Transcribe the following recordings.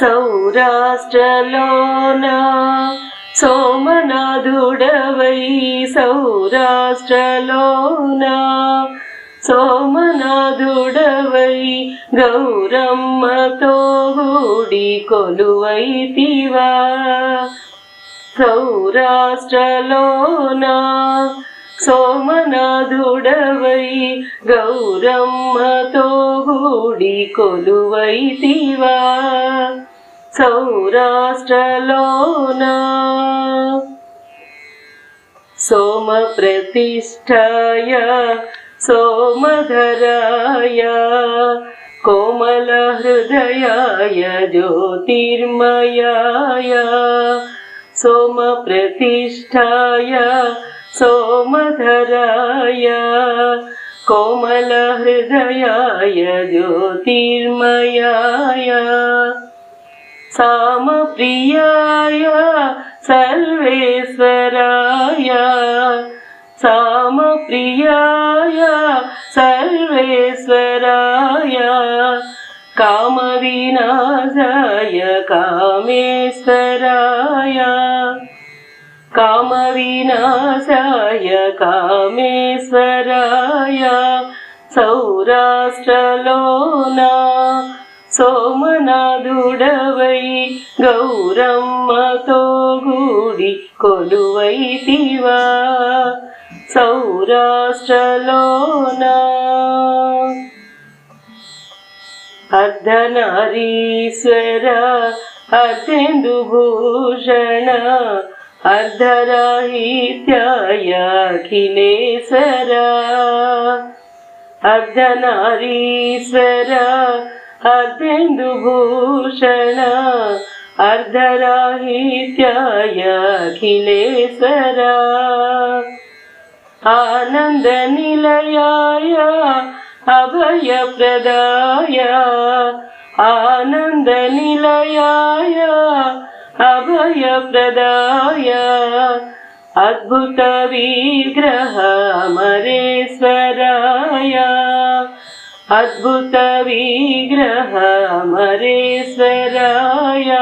సౌరాష్ట్రలోన సోమనాథుడవై సౌరాష్ట్రలోన సోమనాథుడవై గౌరమ్మతో గూడి కొలువైతివా. సౌరాష్ట్రలోన సోమనాథుడవై గౌరమ్మతో గూడి కొలువైతివా. సౌరాష్ట్రలోన సోమ ప్రతిష్టాయ సోమధరాయ కోమల హృదయాయ జ్యోతిర్మయాయ సోమ ప్రతిష్టాయ సోమధరాయ కోమల హృదయాయ జ్యోతిర్మయాయ. సామప్రియాయ సర్వేశ్వరాయ. సామప్రియాయ సర్వేశ్వరాయ. కామవినాశాయ కామేశ్వరాయ. కామవినాశాయ కామేశ్వరాయ. సౌరాష్ట్రలోనా సోమనాథుడవై గౌరమ్మతో గూడి కొలువైతివా సౌరాష్ట్రలోనా అర్ధనారీశ్వర అర్ధేందుభూషణ అర్ధరాహిత్యాయ అఖిలేశ్వర అర్ధనారీశ్వర అర్ధేందుభూషణ అర్ధరాహిత్యాయ అఖిలేశ్వర ఆనంద నిలయాయ అభయప్రదాయ. ఆనంద నిలయాయ అద్భుత విగ్రహ మరేశ్వరాయ?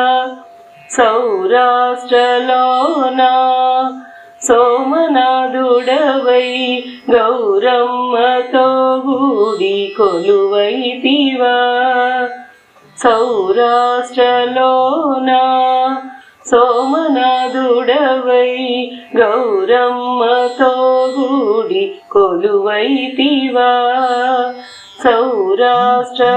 సౌరాష్ట్రలోన సోమనాథుడవై గౌరమ్మతో గూడి కొలువైతివా? సౌరాష్ట్రలోన సోమనాథుడవై గౌరమ్మతో గూడి కొలువైతివా? సౌరాష్ట్రలోనా?